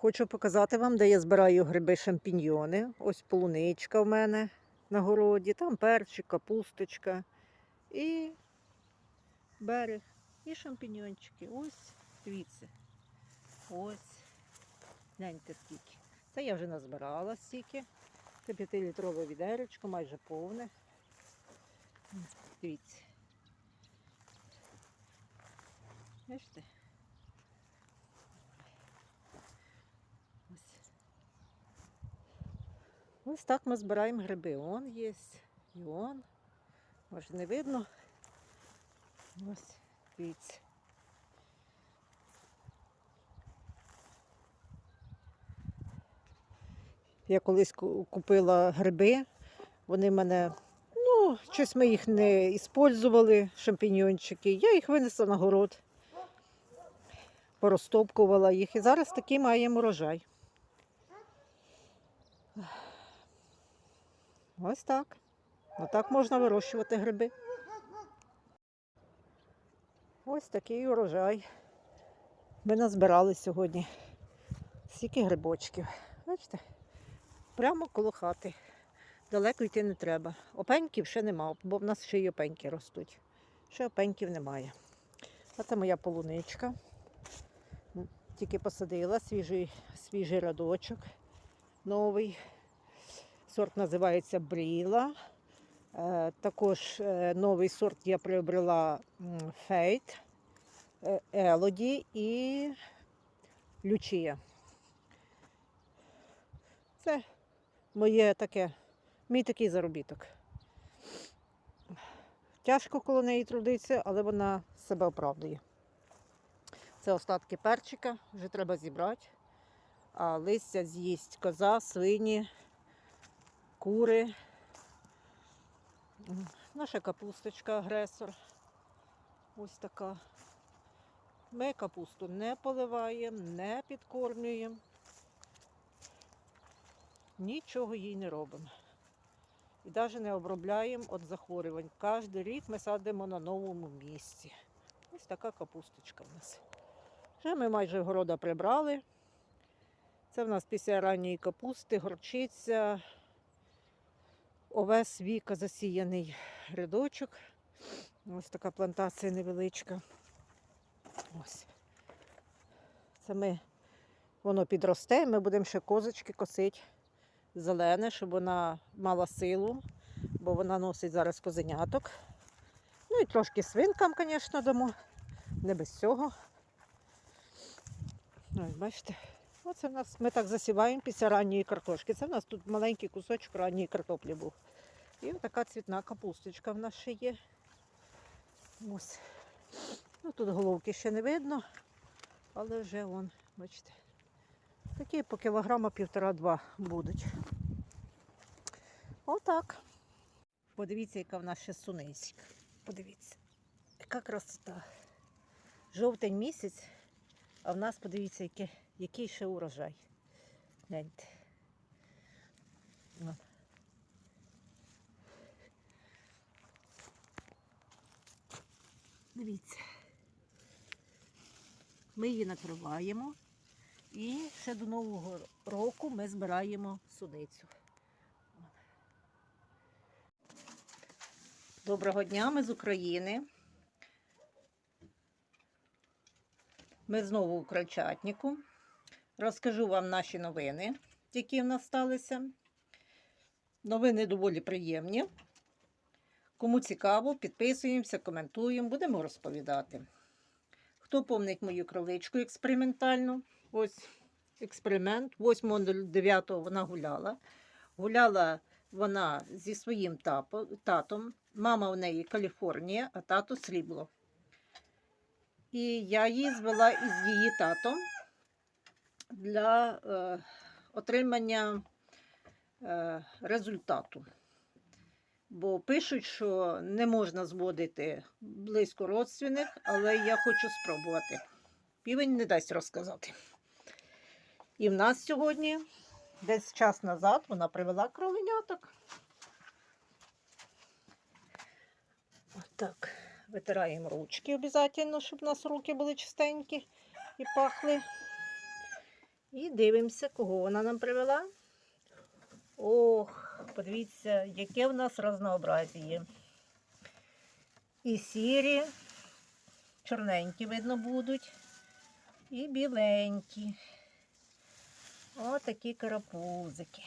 Хочу показати вам, де я збираю гриби шампіньйони. Ось полуничка в мене на городі, там перчик, капусточка і берег, і шампіньйончики. Ось, дивіться. Ось. Гляньте скільки. Це я вже назбирала стільки. Це 5-літрове відеречко, майже повне. Дивіться. Бачите? Ось. Ось так ми збираємо гриби. Он є, і он. Може не видно. Ось, дивіться. Я колись купила гриби, вони мене, ну, щось ми їх не іспользували, шампіньончики. Я їх винесла на город, порозтопкувала їх і зараз такий маємо урожай. Ось так. Отак можна вирощувати гриби. Ось такий урожай. Ми назбирали сьогодні. Стільки грибочків. Бачите? Прямо коло хати. Далеко йти не треба. Опеньків ще нема, бо в нас ще й опеньки ростуть. Ще опеньків немає. А це моя полуничка. Тільки посадила свіжий, свіжий радочок новий. Сорт називається Бріла. Е, також е, новий сорт я приобрела Фейт, Елоді і Лючія. Це моє таке, мій такий заробіток. Тяжко коло неї трудиться, але вона себе оправдує. Це остатки перчика, вже треба зібрати. А листя з'їсть коза, свині, кури. Наша капусточка агресор. Ось така. Ми капусту не поливаємо, не підкормлюємо. Нічого їй не робимо. І навіть не обробляємо від захворювань. Кожен рік ми садимо на новому місці. Ось така капусточка в нас. Вже ми майже города прибрали. Це в нас після ранньої капусти, горчиця, овес віка засіяний рядочок. Ось така плантація невеличка. Ось. Це ми, воно підросте, ми будемо ще козочки косити зелене, щоб вона мала силу, бо вона носить зараз козеняток. Ну і трошки свинкам, звісно, дамо. Не без цього. Ось, бачите, оце в нас ми так засіваємо після ранньої картошки. Це в нас тут маленький кусочок ранньої картоплі був. І така цвітна капусточка в нас ще є. Ось. Ну, тут головки ще не видно, але вже вон, бачите. Такі по кілограма півтора-два будуть. Отак. Подивіться, яка в нас ще сунисік. Подивіться, яка красота. Жовтень місяць, а в нас подивіться, яке, який ще урожай. Гляньте. Дивіться. Ми її накриваємо. І ще до Нового року ми збираємо суницю. Доброго дня, ми з України. Ми знову у Крольчатнику. Розкажу вам наші новини, які в нас сталися. Новини доволі приємні. Кому цікаво, підписуємося, коментуємо, будемо розповідати. Хто помнить мою кроличку експериментальну? Ось експеримент. 8.09 вона гуляла. Гуляла вона зі своїм татом. Мама у неї Каліфорнія, а тато срібло. І я її звела із її татом для е, отримання е, результату. Бо пишуть, що не можна зводити близько родственних, але я хочу спробувати. Півень не дасть розказати. І в нас сьогодні, десь час назад, вона привела кроленяток. Отак. Витираємо ручки обов'язково, щоб у нас руки були чистенькі і пахли. І дивимося, кого вона нам привела. Ох, подивіться, яке в нас разнообразіє. І сірі, чорненькі, видно, будуть, і біленькі. Отакі карапузики.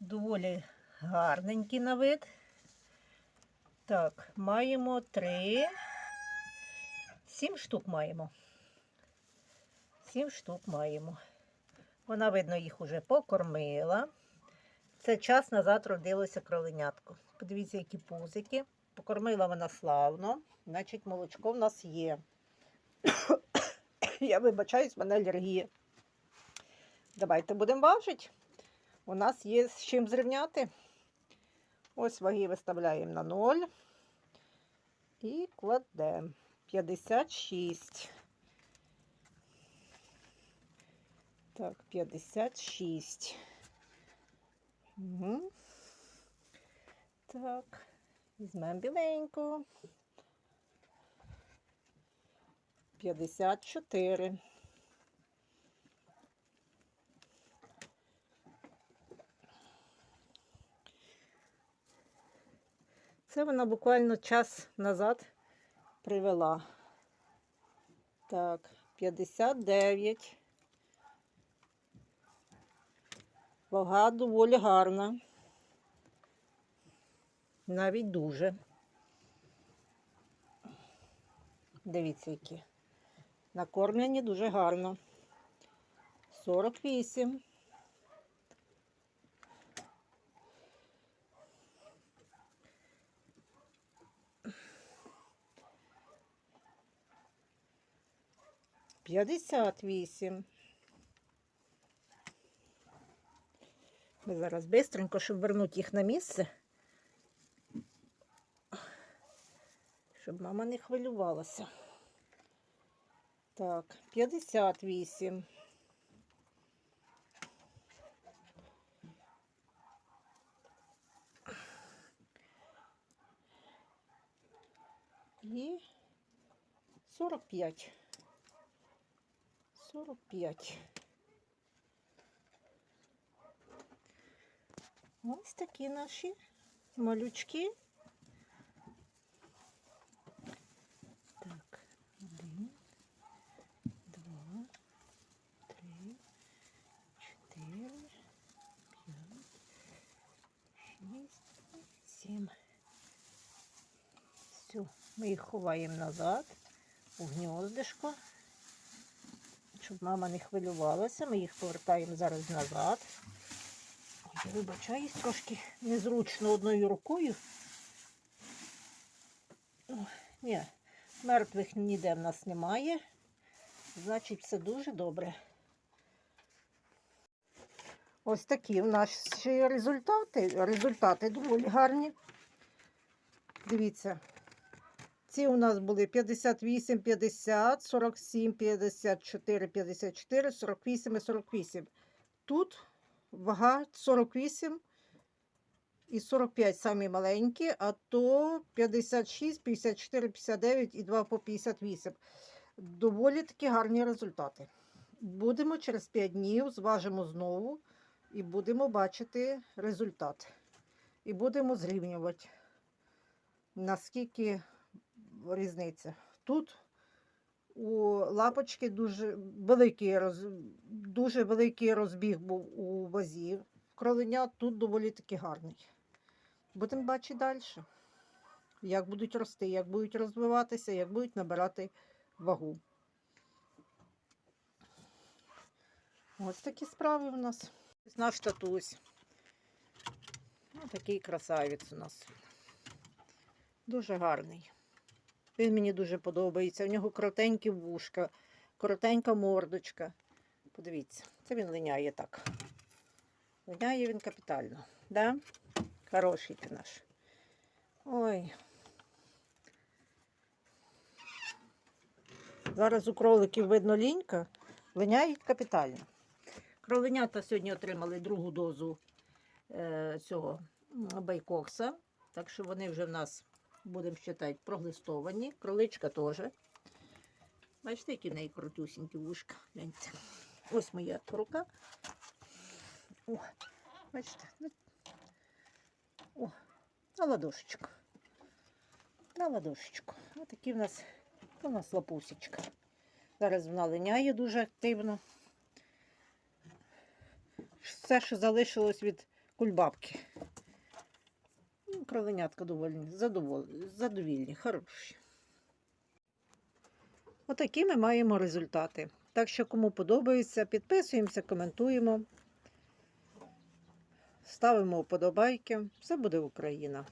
Доволі гарненькі на вид. Так, маємо три. Сім штук маємо. Сім штук маємо. Вона, видно, їх уже покормила. Це час назад родилося кроленятко. Подивіться, які пузики. Покормила вона славно, значить, молочко в нас є. Я вибачаюсь, в мене алергія. Давайте будемо важити. У нас є з чим зрівняти. Ось ваги виставляємо на 0 і кладемо 56. Так, 56. Угу. Так, візьмемо біленьку. 54. Це вона буквально час назад привела. Так, 59. Вага доволі гарна. Навіть дуже. Дивіться, які. Накормлені дуже гарно. 48. П'ятдесят вісім. Ми зараз бистренько, щоб вернути їх на місце. Щоб мама не хвилювалася. Так, 58. І 45. 45. Ось такі наші малючки. Так, один, два, три, чотири, п'ять, шість, сім. Все, ми їх ховаємо назад у гніздишко. Щоб мама не хвилювалася, ми їх повертаємо зараз назад. Вибачаюсь, трошки незручно одною рукою. Ні, мертвих ніде в нас немає. Значить, все дуже добре. Ось такі в нас ще є результати. Результати доволі гарні. Дивіться. Ці у нас були 58, 50, 47, 54, 54, 48 і 48. Тут вага 48 і 45 самі маленькі, а то 56, 54, 59 і 2 по 58. Доволі такі гарні результати. Будемо через 5 днів, зважимо знову і будемо бачити результат. І будемо зрівнювати, наскільки різниця. Тут у лапочки дуже великий, роз... дуже великий розбіг був у вазі. Кроленя тут доволі таки гарний. Будемо бачити далі, як будуть рости, як будуть розвиватися, як будуть набирати вагу. Ось такі справи у нас. Наш татусь. Ось такий красавець у нас. Дуже гарний. Він мені дуже подобається. У нього коротенькі вушка, коротенька мордочка. Подивіться, це він линяє так. Линяє він капітально. Да? Хороший ти наш. Ой. Зараз у кроликів видно лінька, линяють капітально. Кроленята сьогодні отримали другу дозу е, цього байкокса. Так що вони вже в нас, будемо вважати, проглистовані. Кроличка теж. Бачите, які в неї крутусінькі вушка. Гляньте. Ось моя рука. О, бачите, ну, о, на ладошечку. На ладошечку. Ось такі в нас, у нас лапусечка. Зараз вона линяє дуже активно. Все, що залишилось від кульбабки. Ну, Кроленятка доволі задоволені, задовільні, хороші. Отакі ми маємо результати. Так що, кому подобається, підписуємося, коментуємо, ставимо вподобайки. Все буде Україна.